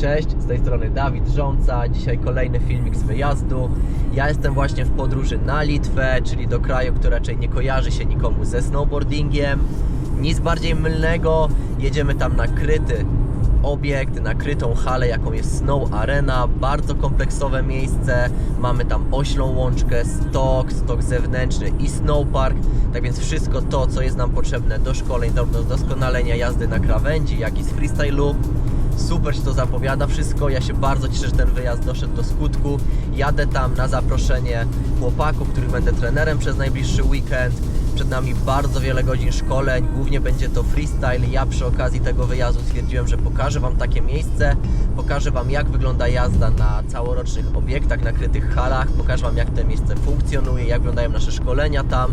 Cześć, z tej strony Dawid Rząca. Dzisiaj kolejny filmik z wyjazdu. Ja jestem właśnie w podróży na Litwę, czyli do kraju, który raczej nie kojarzy się nikomu ze snowboardingiem. Nic bardziej mylnego. Jedziemy tam na kryty obiekt, na krytą halę, jaką jest Snow Arena. Bardzo kompleksowe miejsce. Mamy tam oślą łączkę, stok, stok zewnętrzny i snowpark. Tak więc wszystko to, co jest nam potrzebne do szkoleń, do do doskonalenia jazdy na krawędzi, jak i z freestylu. Super się to zapowiada wszystko. Ja się bardzo cieszę, że ten wyjazd doszedł do skutku. Jadę tam na zaproszenie chłopaków, których będę trenerem przez najbliższy weekend. Przed nami bardzo wiele godzin szkoleń, głównie będzie to freestyle. Ja przy okazji tego wyjazdu stwierdziłem, że pokażę Wam takie miejsce, pokażę Wam jak wygląda jazda na całorocznych obiektach, nakrytych halach, pokażę Wam jak to miejsce funkcjonuje, jak wyglądają nasze szkolenia tam.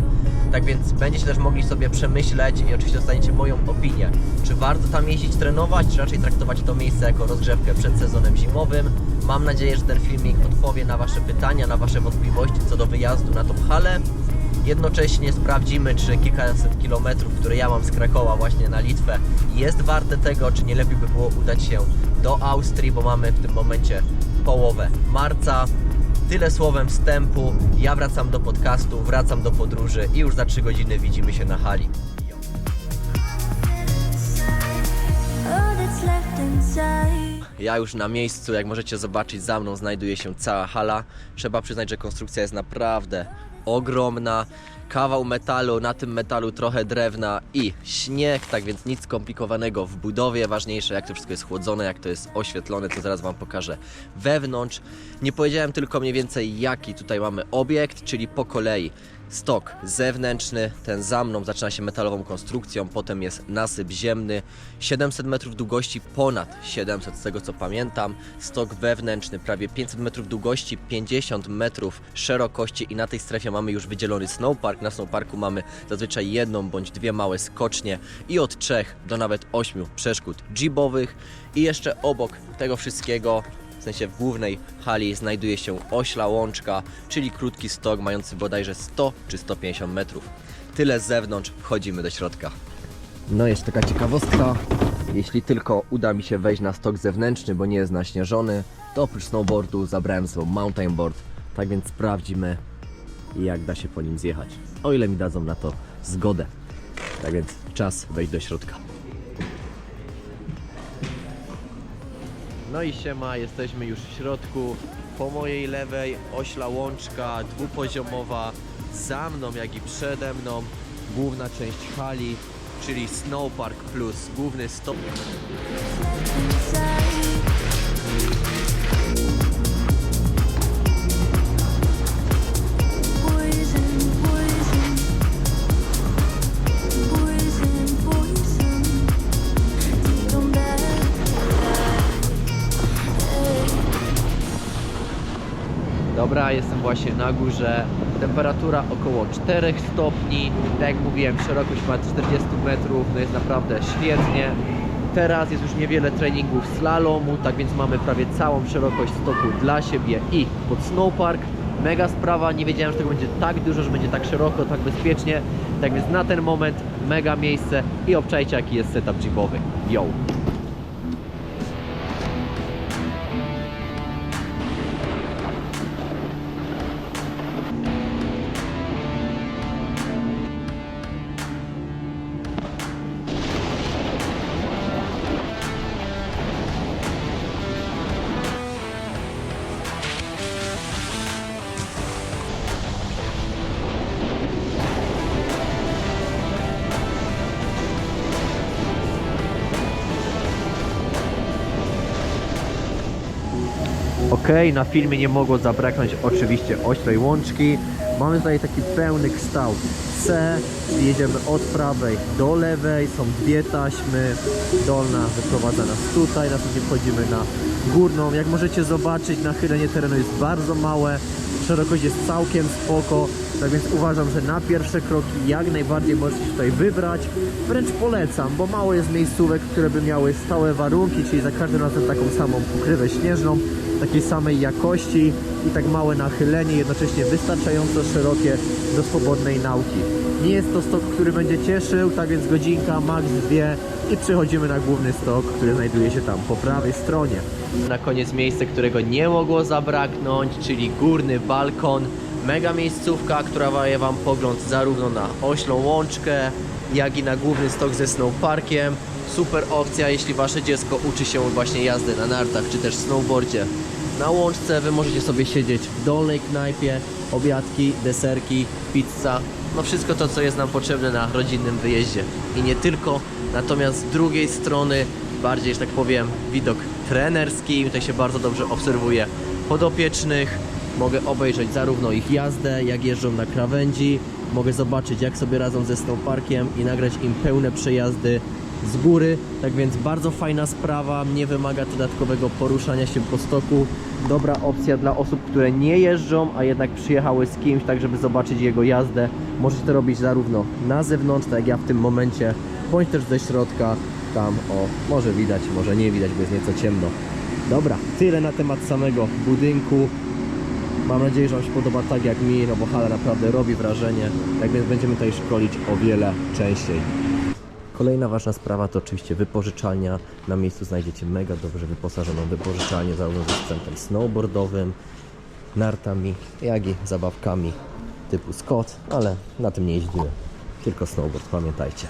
Tak więc będziecie też mogli sobie przemyśleć i oczywiście dostaniecie moją opinię, czy warto tam jeździć trenować, czy raczej traktować to miejsce jako rozgrzewkę przed sezonem zimowym. Mam nadzieję, że ten filmik odpowie na Wasze pytania, na Wasze wątpliwości co do wyjazdu na tą halę. Jednocześnie sprawdzimy, czy kilkaset kilometrów, które ja mam z Krakowa właśnie na Litwę, jest warte tego, czy nie lepiej by było udać się do Austrii, bo mamy w tym momencie połowę marca. Tyle słowem wstępu. Ja wracam do podcastu, wracam do podróży i już za 3 godziny widzimy się na hali. Ja już na miejscu, jak możecie zobaczyć, za mną znajduje się cała hala. Trzeba przyznać, że konstrukcja jest naprawdę ogromna. Kawał metalu, na tym metalu trochę drewna i śnieg, tak więc nic skomplikowanego w budowie. Ważniejsze, jak to wszystko jest chłodzone, jak to jest oświetlone, to zaraz Wam pokażę wewnątrz. Nie powiedziałem tylko mniej więcej, jaki tutaj mamy obiekt, czyli po kolei stok zewnętrzny, ten za mną zaczyna się metalową konstrukcją, potem jest nasyp ziemny, 700 metrów długości, ponad 700 z tego co pamiętam, stok wewnętrzny prawie 500 metrów długości, 50 metrów szerokości i na tej strefie mamy już wydzielony snowpark, na snowparku mamy zazwyczaj jedną bądź dwie małe skocznie i od trzech do nawet ośmiu przeszkód jeepowych i jeszcze obok tego wszystkiego sensie w głównej hali znajduje się ośla łączka, czyli krótki stok mający bodajże 100 czy 150 metrów. Tyle z zewnątrz, wchodzimy do środka. No jest taka ciekawostka, jeśli tylko uda mi się wejść na stok zewnętrzny, bo nie jest naśnieżony, to oprócz snowboardu zabrałem sobie mountain board, tak więc sprawdzimy jak da się po nim zjechać, o ile mi dadzą na to zgodę. Tak więc czas wejść do środka. No i siema, jesteśmy już w środku. Po mojej lewej ośla łączka dwupoziomowa, za mną jak i przede mną główna część hali, czyli Snowpark Plus, główny stop. Dobra, jestem właśnie na górze. Temperatura około 4 stopni. Tak jak mówiłem, szerokość ma 40 metrów, no jest naprawdę świetnie. Teraz jest już niewiele treningów slalomu, tak więc mamy prawie całą szerokość stoku dla siebie i pod snowpark. Mega sprawa, nie wiedziałem, że tego będzie tak dużo, że będzie tak szeroko, tak bezpiecznie. Tak więc na ten moment mega miejsce i obczajcie jaki jest setup jeepowy. Yo! Ok, na filmie nie mogło zabraknąć oczywiście oślej łączki. Mamy tutaj taki pełny kształt C, jedziemy od prawej do lewej, są dwie taśmy, dolna wyprowadza nas tutaj, następnie wchodzimy na górną. Jak możecie zobaczyć, nachylenie terenu jest bardzo małe, szerokość jest całkiem spoko, tak więc uważam, że na pierwsze kroki jak najbardziej możecie tutaj wybrać. Wręcz polecam, bo mało jest miejscówek, które by miały stałe warunki, czyli za każdym razem taką samą pokrywę śnieżną. Takiej samej jakości i tak małe nachylenie, jednocześnie wystarczająco szerokie do swobodnej nauki. Nie jest to stok, który będzie cieszył, tak więc godzinka, max dwie i przechodzimy na główny stok, który znajduje się tam po prawej stronie. Na koniec miejsce, którego nie mogło zabraknąć, czyli górny balkon. Mega miejscówka, która daje Wam pogląd zarówno na oślą łączkę, jak i na główny stok ze snowparkiem. Super opcja, jeśli Wasze dziecko uczy się właśnie jazdy na nartach czy też snowboardzie. Na łączce Wy możecie sobie siedzieć w dolnej knajpie, obiadki, deserki, pizza, no wszystko to, co jest nam potrzebne na rodzinnym wyjeździe. I nie tylko, natomiast z drugiej strony bardziej, że tak powiem, widok trenerski, tutaj się bardzo dobrze obserwuje podopiecznych, mogę obejrzeć zarówno ich jazdę, jak jeżdżą na krawędzi, mogę zobaczyć jak sobie radzą ze snowparkiem i nagrać im pełne przejazdy z góry, tak więc bardzo fajna sprawa, nie wymaga dodatkowego poruszania się po stoku. Dobra opcja dla osób, które nie jeżdżą, a jednak przyjechały z kimś, tak żeby zobaczyć jego jazdę. Możecie to robić zarówno na zewnątrz, tak jak ja w tym momencie, bądź też ze środka, tam o, może widać, może nie widać, bo jest nieco ciemno. Dobra, tyle na temat samego budynku. Mam nadzieję, że Wam się podoba tak jak mi, no bo hala naprawdę robi wrażenie, tak więc będziemy tutaj szkolić o wiele częściej. Kolejna ważna sprawa to oczywiście wypożyczalnia. Na miejscu znajdziecie mega dobrze wyposażoną wypożyczalnię zarówno ze sprzętem snowboardowym, nartami, jak i zabawkami typu Scott, ale na tym nie jeździmy. Tylko snowboard, pamiętajcie.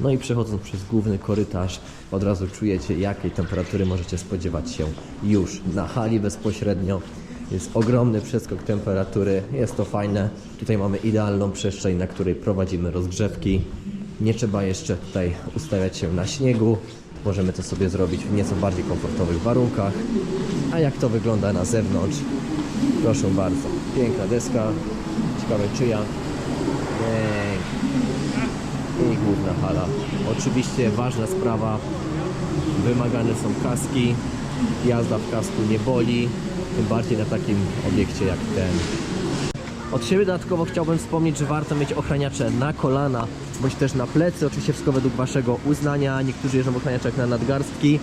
No i przechodząc przez główny korytarz, od razu czujecie, jakiej temperatury możecie spodziewać się już na hali bezpośrednio. Jest ogromny przeskok temperatury, jest to fajne. Tutaj mamy idealną przestrzeń, na której prowadzimy rozgrzewki. Nie trzeba jeszcze tutaj ustawiać się na śniegu. Możemy to sobie zrobić w nieco bardziej komfortowych warunkach. A jak to wygląda na zewnątrz? Proszę bardzo. Piękna deska. Ciekawe czyja. I główna hala. Oczywiście ważna sprawa, wymagane są kaski, jazda w kasku nie boli, tym bardziej na takim obiekcie jak ten. Od siebie dodatkowo chciałbym wspomnieć, że warto mieć ochraniacze na kolana, bądź też na plecy, oczywiście wszystko według Waszego uznania. Niektórzy jeżdżą w ochraniaczach na nadgarstki.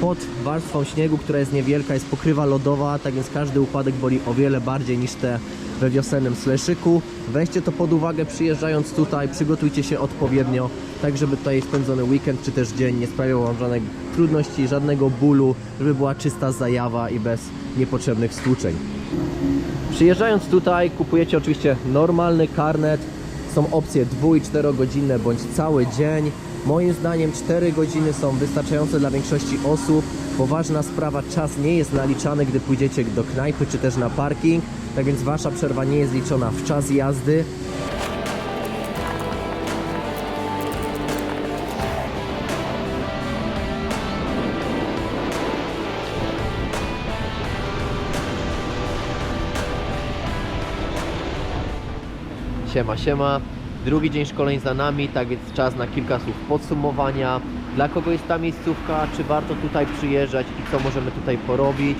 Pod warstwą śniegu, która jest niewielka, jest pokrywa lodowa, tak więc każdy upadek boli o wiele bardziej niż te we wiosennym sleszyku. Weźcie to pod uwagę przyjeżdżając tutaj, przygotujcie się odpowiednio, tak żeby tutaj spędzony weekend czy też dzień nie sprawiał Wam żadnych trudności, żadnego bólu, żeby była czysta zajawa i bez niepotrzebnych stłuczeń. Przyjeżdżając tutaj kupujecie oczywiście normalny karnet. Są opcje 2 i 4 godzinne bądź cały dzień. Moim zdaniem 4 godziny są wystarczające dla większości osób. Poważna sprawa, czas nie jest naliczany, gdy pójdziecie do knajpy czy też na parking. Tak więc wasza przerwa nie jest liczona w czas jazdy. Siema, siema. Drugi dzień szkoleń za nami, tak więc czas na kilka słów podsumowania. Dla kogo jest ta miejscówka, czy warto tutaj przyjeżdżać i co możemy tutaj porobić?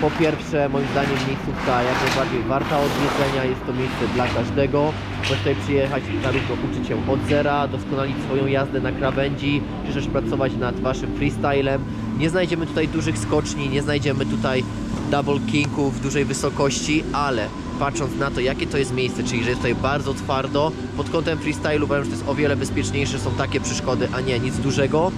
Po pierwsze, moim zdaniem miejscówka jak najbardziej warta odwiedzenia, jest to miejsce dla każdego. Możesz tutaj przyjechać i zarówno uczyć się od zera, doskonalić swoją jazdę na krawędzi, czy też pracować nad waszym freestylem. Nie znajdziemy tutaj dużych skoczni, nie znajdziemy tutaj double kingów w dużej wysokości, ale patrząc na to, jakie to jest miejsce, czyli że jest tutaj bardzo twardo, pod kątem freestylu uważam, że to jest o wiele bezpieczniejsze, są takie przeszkody, a nie nic dużego.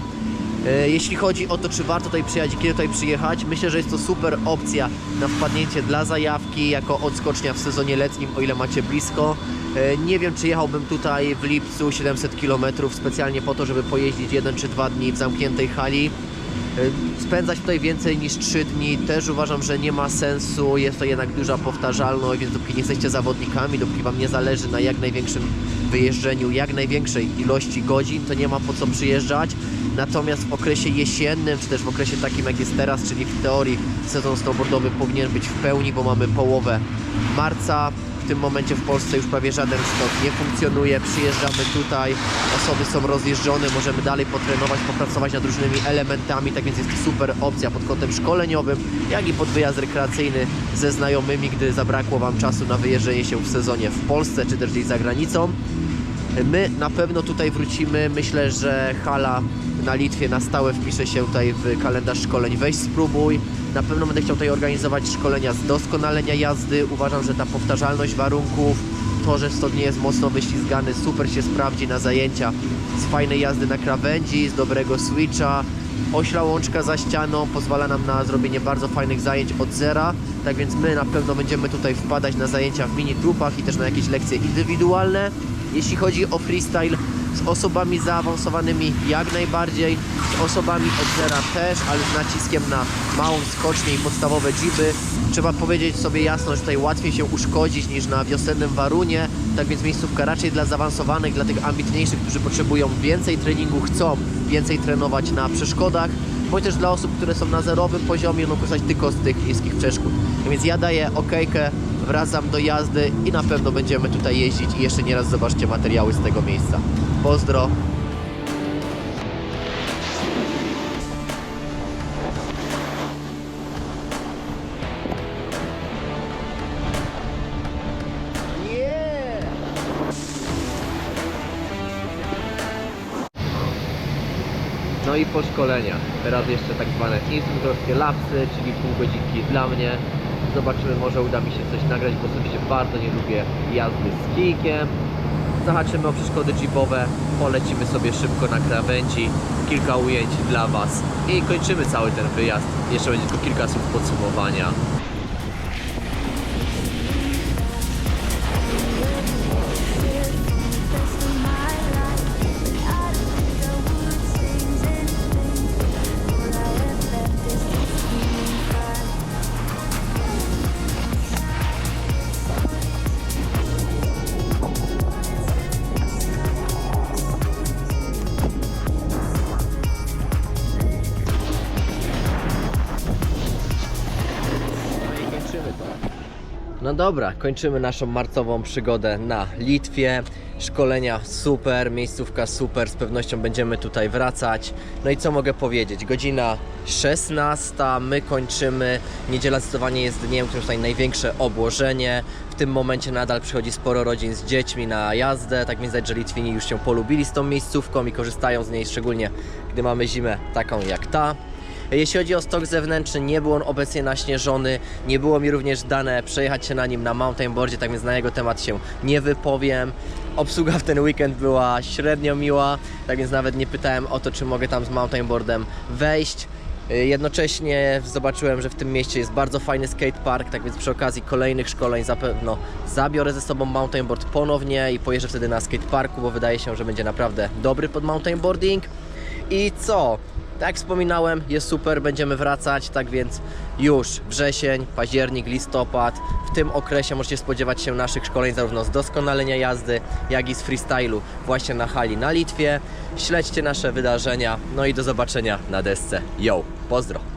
E, Jeśli chodzi o to, czy warto tutaj przyjechać i kiedy tutaj przyjechać, myślę, że jest to super opcja na wpadnięcie dla zajawki jako odskocznia w sezonie letnim, o ile macie blisko. E, Nie wiem, czy jechałbym tutaj w lipcu 700 km specjalnie po to, żeby pojeździć jeden czy dwa dni w zamkniętej hali. Y, Spędzać tutaj więcej niż 3 dni też uważam, że nie ma sensu. Jest to jednak duża powtarzalność, więc dopóki nie jesteście zawodnikami, dopóki Wam nie zależy na jak największym wyjeżdżeniu, jak największej ilości godzin, to nie ma po co przyjeżdżać. Natomiast w okresie jesiennym, czy też w okresie takim jak jest teraz, czyli w teorii sezon snowboardowy powinien być w pełni, bo mamy połowę marca. W tym momencie w Polsce już prawie żaden stok nie funkcjonuje. Przyjeżdżamy tutaj, osoby są rozjeżdżone, możemy dalej potrenować, popracować nad różnymi elementami, tak więc jest to super opcja pod kątem szkoleniowym, jak i pod wyjazd rekreacyjny ze znajomymi, gdy zabrakło Wam czasu na wyjeżdżenie się w sezonie w Polsce, czy też gdzieś za granicą. My na pewno tutaj wrócimy. Myślę, że hala na Litwie na stałe wpisze się tutaj w kalendarz szkoleń. Weź spróbuj. Na pewno będę chciał tutaj organizować szkolenia z doskonalenia jazdy. Uważam, że ta powtarzalność warunków, to, że nie jest mocno wyślizgany, super się sprawdzi na zajęcia z fajnej jazdy na krawędzi, z dobrego switcha. Ośla łączka za ścianą pozwala nam na zrobienie bardzo fajnych zajęć od zera. Tak więc my na pewno będziemy tutaj wpadać na zajęcia w mini grupach i też na jakieś lekcje indywidualne. Jeśli chodzi o freestyle, z osobami zaawansowanymi jak najbardziej, z osobami od zera też, ale z naciskiem na małą skocznię i podstawowe jiby. Trzeba powiedzieć sobie jasno, że tutaj łatwiej się uszkodzić niż na wiosennym warunie, tak więc miejscówka raczej dla zaawansowanych, dla tych ambitniejszych, którzy potrzebują więcej treningu, chcą więcej trenować na przeszkodach, bądź też dla osób, które są na zerowym poziomie, mogą korzystać tylko z tych niskich przeszkód. Tak więc ja daję okejkę, wracam do jazdy i na pewno będziemy tutaj jeździć i jeszcze nieraz zobaczcie materiały z tego miejsca. Pozdro! No i po szkoleniach. Teraz jeszcze tak zwane instruktorskie lapsy, czyli pół godzinki dla mnie. Zobaczymy, może uda mi się coś nagrać, bo osobiście bardzo nie lubię jazdy z kijkiem. Zahaczymy o przeszkody jeepowe, polecimy sobie szybko na krawędzi, kilka ujęć dla Was i kończymy cały ten wyjazd. Jeszcze będzie tylko kilka słów podsumowania. No dobra, kończymy naszą marcową przygodę na Litwie. Szkolenia super, miejscówka super, z pewnością będziemy tutaj wracać. No i co mogę powiedzieć? Godzina 16, my kończymy. Niedziela zdecydowanie jest dniem, który tutaj największe obłożenie. W tym momencie nadal przychodzi sporo rodzin z dziećmi na jazdę, tak więc widać, że Litwini już się polubili z tą miejscówką i korzystają z niej, szczególnie gdy mamy zimę taką jak ta. Jeśli chodzi o stok zewnętrzny, nie był on obecnie naśnieżony, nie było mi również dane przejechać się na nim na mountainboardzie, tak więc na jego temat się nie wypowiem. Obsługa w ten weekend była średnio miła, tak więc nawet nie pytałem o to, czy mogę tam z mountainboardem wejść. Jednocześnie zobaczyłem, że w tym mieście jest bardzo fajny skatepark, tak więc przy okazji kolejnych szkoleń zapewne zabiorę ze sobą mountainboard ponownie i pojeżdżę wtedy na skateparku, bo wydaje się, że będzie naprawdę dobry pod mountainboarding. I co? Tak jak wspominałem, jest super, będziemy wracać, tak więc już wrzesień, październik, listopad. W tym okresie możecie spodziewać się naszych szkoleń zarówno z doskonalenia jazdy, jak i z freestylu właśnie na hali na Litwie. Śledźcie nasze wydarzenia, no i do zobaczenia na desce. Yo, pozdro!